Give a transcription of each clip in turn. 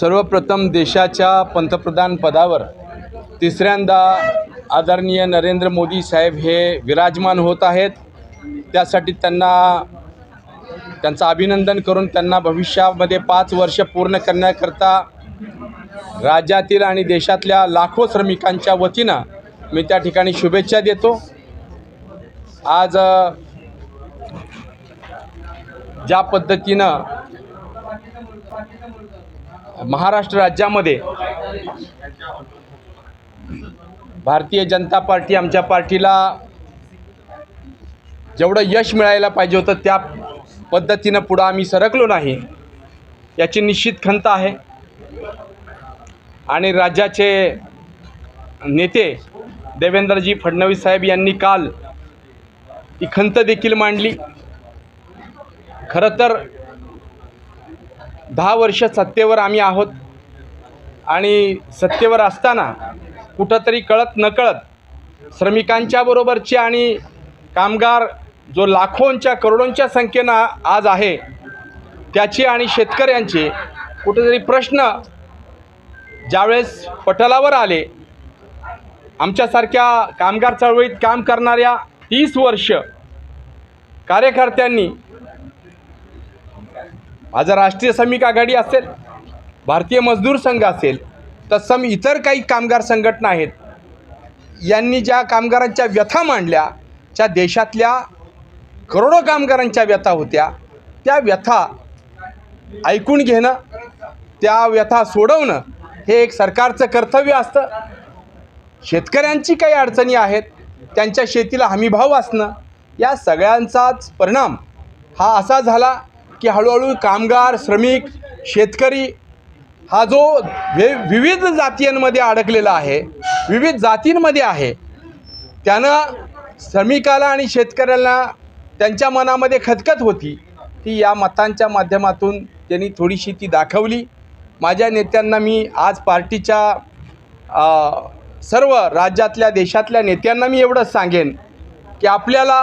सर्वप्रथम देशाच्या पंतप्रधान पदावर तिसऱ्यांदा आदरणीय नरेंद्र मोदी साहेब हे विराजमान होत आहेत. त्यासाठी त्यांना त्यांचं अभिनंदन करून त्यांना भविष्यामध्ये पाच वर्ष पूर्ण करण्याकरता राज्यातील आणि देशातल्या लाखो श्रमिकांच्या वतीनं मी त्या ठिकाणी शुभेच्छा देतो. आज ज्या पद्धतीनं महाराष्ट्र राज्यामध्ये भारतीय जनता पार्टी आमच्या पार्टीला जेवढं यश मिळायला पाहिजे होतं त्या पद्धतीनं पुढं आम्ही सरकलो नाही याची निश्चित खंत आहे. आणि राज्याचे नेते देवेंद्रजी फडणवीस साहेब यांनी काल ही खंत देखील मांडली. खरं तर दहा वर्ष सत्तेवर आम्ही आहोत. आणि सत्तेवर असताना कुठंतरी कळत नकळत श्रमिकांच्या बरोबरचे आणि कामगार जो लाखोंच्या करोडोंच्या संख्येनं आज आहे त्याचे आणि शेतकऱ्यांचे कुठेतरी प्रश्न ज्यावेळेस पटलावर आले आमच्यासारख्या कामगार चळवळीत काम करणाऱ्या तीस वर्ष कार्यकर्त्यांनी आज राष्ट्रीय श्रमिक आघाडी असेल भारतीय मजदूर संघ असेल तत्सम इतर काही कामगार संघटना आहेत यांनी ज्या कामगारांच्या व्यथा मांडल्या ज्या देशातल्या करोडो कामगारांच्या व्यथा होत्या त्या व्यथा ऐकून घेणं त्या व्यथा सोडवणं हे एक सरकारचं कर्तव्य असतं. शेतकऱ्यांची काही अडचणी आहेत त्यांच्या शेतीला हमीभाव असणं या सगळ्यांचाच परिणाम हा असा झाला की हळूहळू कामगार श्रमिक शेतकरी हा जो वे विविध जातींमध्ये अडकलेला आहे विविध जातींमध्ये आहे त्यानं श्रमिकाला आणि शेतकऱ्याला त्यांच्या मनामध्ये खतखत होती. ती या मतांच्या माध्यमातून त्यांनी थोडीशी ती दाखवली. माझ्या नेत्यांना मी आज पार्टीच्या सर्व राज्यातल्या देशातल्या नेत्यांना मी एवढंच सांगेन की आपल्याला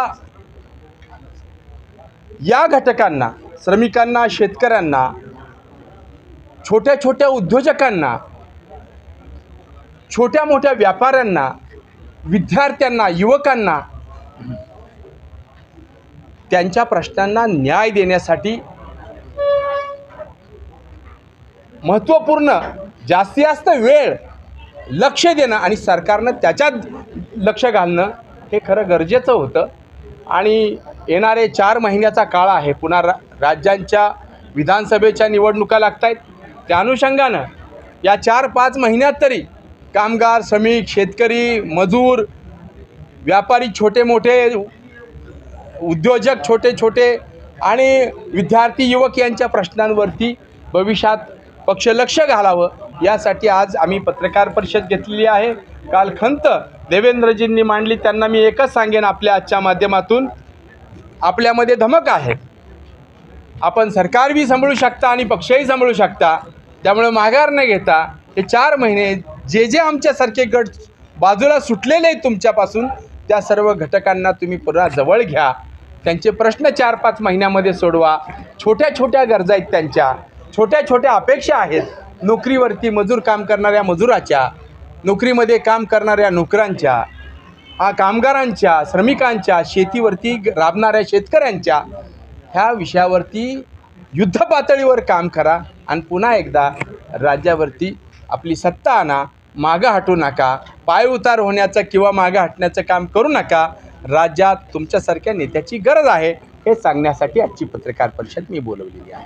या घटकांना श्रमिकांना शेतकऱ्यांना छोट्या छोट्या उद्योजकांना छोट्या मोठ्या व्यापाऱ्यांना विद्यार्थ्यांना युवकांना त्यांच्या प्रश्नांना न्याय देण्यासाठी महत्त्वपूर्ण जास्तीत जास्त वेळ लक्ष देणं आणि सरकारनं त्याच्यात लक्ष घालणं हे खरं गरजेचं होतं. आणि येणारे चार महिन्याचा काळ आहे पुन्हा राज्यांच्या विधानसभेच्या निवडणुका लागत आहेत त्या अनुषंगानं या चार पाच महिन्यात तरी कामगार श्रमिक शेतकरी मजूर व्यापारी छोटे मोठे उद्योजक छोटे छोटे आणि विद्यार्थी युवक यांच्या प्रश्नांवरती भविष्यात पक्ष लक्ष घालावं यासाठी आज आम्ही पत्रकार परिषद घेतलेली आहे. काल खंत देवेंद्रजींनी मांडली. त्यांना मी एकच सांगेन आपल्या आजच्या माध्यमातून आपल्यामध्ये धमक आहे. आपण सरकार बी सांभाळू शकता आणि पक्षही सांभाळू शकता. त्यामुळे माघार न घेता हे चार महिने जे जे आमच्यासारखे गट बाजूला सुटलेले आहेत तुमच्यापासून त्या सर्व घटकांना तुम्ही पुन्हा जवळ घ्या. त्यांचे प्रश्न चार पाच महिन्यामध्ये सोडवा. छोट्या छोट्या गरजा आहेत त्यांच्या. छोट्या छोट्या अपेक्षा आहेत. नोकरीवरती मजूर काम करणाऱ्या मजुराच्या नोकरीमध्ये काम करणाऱ्या नोकरांच्या हा कामगारांच्या श्रमिकांच्या शेतीवरती राबणाऱ्या शेतकऱ्यांच्या ह्या विषयावरती युद्ध पातळीवर काम करा आणि पुन्हा एकदा राज्यावरती आपली सत्ता आणा मागं हटू नका पाय उतार होण्याचं किंवा मागं हटण्याचं काम करू नका. राज्यात तुमच्यासारख्या नेत्याची गरज आहे हे सांगण्यासाठी आजची पत्रकार परिषद मी बोलवलेली आहे.